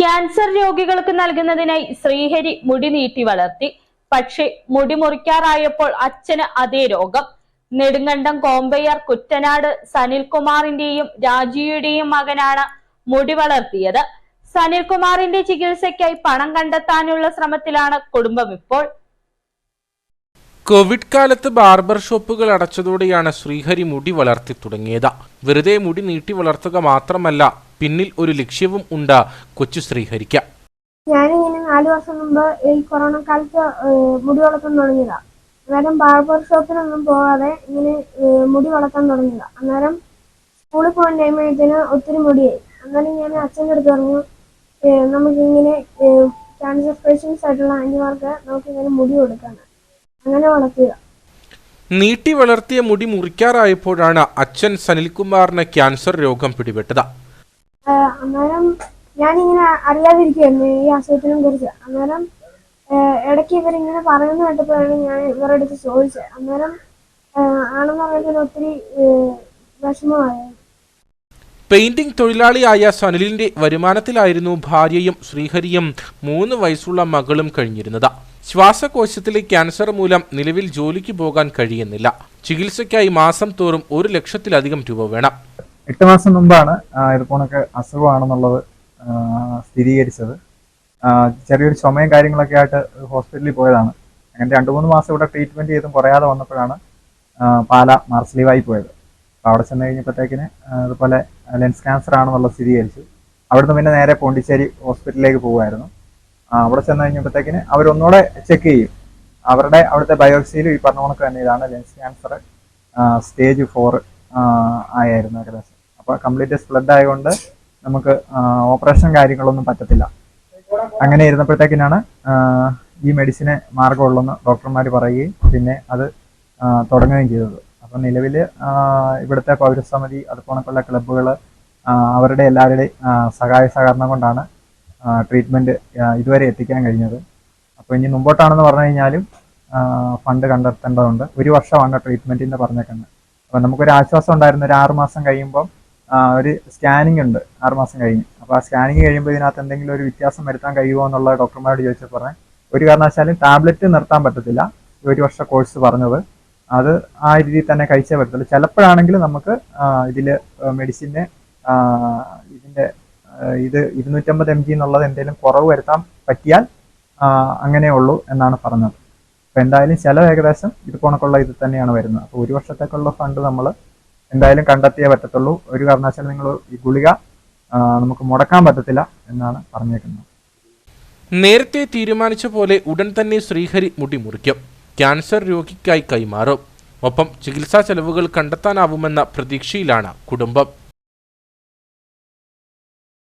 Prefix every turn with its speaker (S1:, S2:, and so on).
S1: Cancer രോഗികൾക്ക് നൽകുന്നതിനായി ശ്രീഹരി മുടി നീട്ടി വളർത്തി. പക്ഷെ മുടി മുറിക്കാറായപ്പോൾ അച്ഛന് അതേ രോഗം. നെടുങ്കണ്ടം കോമ്പയ്യർ കുറ്റനാട് സനിൽകുമാറിന്റെയും രാജുയുടെയും മകനാണ് മുടി വളർത്തിയത്. സനിൽകുമാറിന്റെ ചികിത്സയ്ക്കായി പണം കണ്ടെത്താനുള്ള ശ്രമത്തിലാണ് കുടുംബം ഇപ്പോൾ.
S2: കോവിഡ് കാലത്ത് ബാർബർ ഷോപ്പുകൾ അടച്ചതോടെയാണ് ശ്രീഹരി മുടി വളർത്തി തുടങ്ങിയത്. വെറുതെ മുടി നീട്ടി വളർത്തുക മാത്രമല്ല പിന്നിൽ ഒരു ലക്ഷ്യവും ഉണ്ട് കൊച്ചു ശ്രീഹരിക്ക.
S3: ഞാനിങ്ങനെ നാല് വർഷം മുമ്പ് ഈ കൊറോണ കാലത്ത് മുടി വളർത്താൻ തുടങ്ങിയതാ. അന്നേരം ബാർബർ ഷോപ്പിനൊന്നും പോകാതെ ഇങ്ങനെ മുടി വളർത്താൻ തുടങ്ങിയതാ. അന്നേരം സ്കൂളിൽ പോകാൻ ടൈം ആയതിന് ഒത്തിരി മുടിയായി. അന്നേരം ഞാൻ അച്ഛന്റെ അടുത്ത് പറഞ്ഞു നമുക്കിങ്ങനെ ക്യാൻസർ പേഷ്യൻസ് ആയിട്ടുള്ള ആന്റിമാർക്ക് നമുക്കിങ്ങനെ മുടി കൊടുക്കാണ് അങ്ങനെ വളർത്തിയതാ.
S2: നീട്ടി വളർത്തിയ മുടി മുറിക്കാറായപ്പോഴാണ് അച്ഛൻ സനിൽകുമാറിന് ക്യാൻസർ രോഗം പിടിപെട്ടത്.
S3: അന്നേരം ഞാനിങ്ങനെ അറിയാതിരിക്കുമായിരുന്നു ഈ അസുഖത്തിനെ കുറിച്ച്. അന്നേരം ഇടയ്ക്ക് ഇവരിങ്ങനെ പറയുന്ന കേട്ടപ്പോഴാണ് ഞാൻ ഇവരുടെ അടുത്ത് ചോദിച്ചത്. അന്നേരം ആണെന്ന് പറഞ്ഞതിന് ഒത്തിരി വിഷമമായിരുന്നു
S2: പെയിന്റിംഗ് തൊഴിലാളിയായ സനിലിന്റെ വരുമാനത്തിലായിരുന്നു ഭാര്യയും ശ്രീഹരിയും മൂന്ന് വയസ്സുള്ള മകളും കഴിഞ്ഞിരുന്നത്. ശ്വാസകോശത്തിലെ ക്യാൻസർ മൂലം നിലവിൽ ജോലിക്ക് പോകാൻ കഴിയുന്നില്ല. ചികിത്സയ്ക്കായി മാസം തോറും ഒരു ലക്ഷത്തിലധികം രൂപ വേണം.
S4: എട്ട് മാസം മുമ്പാണ് ആ, അസുഖമാണെന്നുള്ളത് സ്ഥിരീകരിച്ചത്. ചെറിയൊരു ചുമയും കാര്യങ്ങളൊക്കെ ആയിട്ട് ഹോസ്പിറ്റലിൽ പോയതാണ്. അങ്ങനെ രണ്ട് മൂന്ന് മാസം ഇവിടെ ട്രീറ്റ്മെന്റ് ചെയ്തും കുറയാതെ വന്നപ്പോഴാണ് പാല മാർസ്ലീവായി പോയത്. അപ്പോൾ അവിടെ ചെന്ന് കഴിഞ്ഞപ്പോഴത്തേക്കിന് അതുപോലെ ലെൻസ് ക്യാൻസർ ആണെന്നുള്ളത് സ്ഥിരീകരിച്ചു. അവിടുന്ന് പിന്നെ നേരെ പോണ്ടിച്ചേരി ഹോസ്പിറ്റലിലേക്ക് പോകുമായിരുന്നു. അവിടെ ചെന്ന് കഴിഞ്ഞപ്പോഴത്തേക്കിന് അവരൊന്നുകൂടെ ചെക്ക് ചെയ്യും. അവരുടെ അവിടുത്തെ ബയോപ്സിയിലും ഈ പറഞ്ഞ കണക്ക് തന്നെ ഇതാണ് ലെൻസ് ക്യാൻസർ സ്റ്റേജ് ഫോർ ആയിരുന്നു ഏകദേശം. അപ്പോൾ കംപ്ലീറ്റ് സ്പ്ലഡ് ആയതുകൊണ്ട് നമുക്ക് ഓപ്പറേഷൻ കാര്യങ്ങളൊന്നും പറ്റത്തില്ല. അങ്ങനെ ഇരുന്നപ്പോഴത്തേക്കിനാണ് ഈ മെഡിസിന് മാർഗമുള്ളെന്ന് ഡോക്ടർമാർ പറയുകയും പിന്നെ അത് തുടങ്ങുകയും ചെയ്തത്. അപ്പം നിലവിൽ ഇവിടുത്തെ പൗരസമിതി അതുപോലെ ക്ലബ്ബുകൾ അവരുടെ എല്ലാവരുടെയും സഹായ സഹകരണം കൊണ്ടാണ് ട്രീറ്റ്മെന്റ് ഇതുവരെ എത്തിക്കാൻ കഴിഞ്ഞത്. അപ്പോൾ ഇനി മുമ്പോട്ടാണെന്ന് പറഞ്ഞു കഴിഞ്ഞാലും ഫണ്ട് കണ്ടെത്തേണ്ടതുണ്ട്. ഒരു വർഷമാണ് ട്രീറ്റ്മെന്റിന്റെ പറഞ്ഞേക്കുന്നത്. അപ്പം നമുക്കൊരു ആശ്വാസം ഉണ്ടായിരുന്നു. ഒരു ആറ് മാസം കഴിയുമ്പം ആ, ഒരു സ്കാനിങ് ഉണ്ട് ആറ് മാസം കഴിഞ്ഞ്. അപ്പോൾ ആ സ്കാനിങ് കഴിയുമ്പോൾ ഇതിനകത്ത് എന്തെങ്കിലും ഒരു വ്യത്യാസം വരുത്താൻ കഴിയുമോ എന്നുള്ള ഡോക്ടർമാരോട് ചോദിച്ചാൽ പറഞ്ഞു ഒരു കാരണവശാലും ടാബ്ലറ്റ് നിർത്താൻ പറ്റത്തില്ല. ഒരു വർഷ കോഴ്സ് പറഞ്ഞത്. അത് ആ രീതിയിൽ തന്നെ കഴിച്ചേ പറ്റത്തുള്ളൂ. ചിലപ്പോഴാണെങ്കിൽ നമുക്ക് ഇതിൽ മെഡിസിന് ഇതിന്റെ ഇത് ഇരുന്നൂറ്റമ്പത് എം ജി എന്നുള്ളത് എന്തെങ്കിലും കുറവ് വരുത്താൻ പറ്റിയാൽ അങ്ങനെയേ ഉള്ളൂ എന്നാണ് പറഞ്ഞത്. അപ്പോൾ എന്തായാലും ചില ഏകദേശം ഇത് കണക്കുള്ള ഇത് തന്നെയാണ് വരുന്നത്. അപ്പോൾ ഒരു വർഷത്തേക്കുള്ള ഫണ്ട് നമ്മൾ എന്തായാലും കണ്ടെത്തിയേ പറ്റത്തുള്ളൂ. ഒരു കാരണവശാലും നിങ്ങൾ ഈ ഗുളിക നമുക്ക് മുടക്കാൻ പറ്റത്തില്ല എന്നാണ് പറഞ്ഞേക്കുന്നത്.
S2: നേരത്തെ തീരുമാനിച്ച പോലെ ഉടൻ തന്നെ ശ്രീഹരി മുടി മുറിക്കും. ക്യാൻസർ രോഗിക്കായി കൈമാറും. ഒപ്പം ചികിത്സാ ചെലവുകൾ കണ്ടെത്താനാവുമെന്ന പ്രതീക്ഷയിലാണ് കുടുംബം.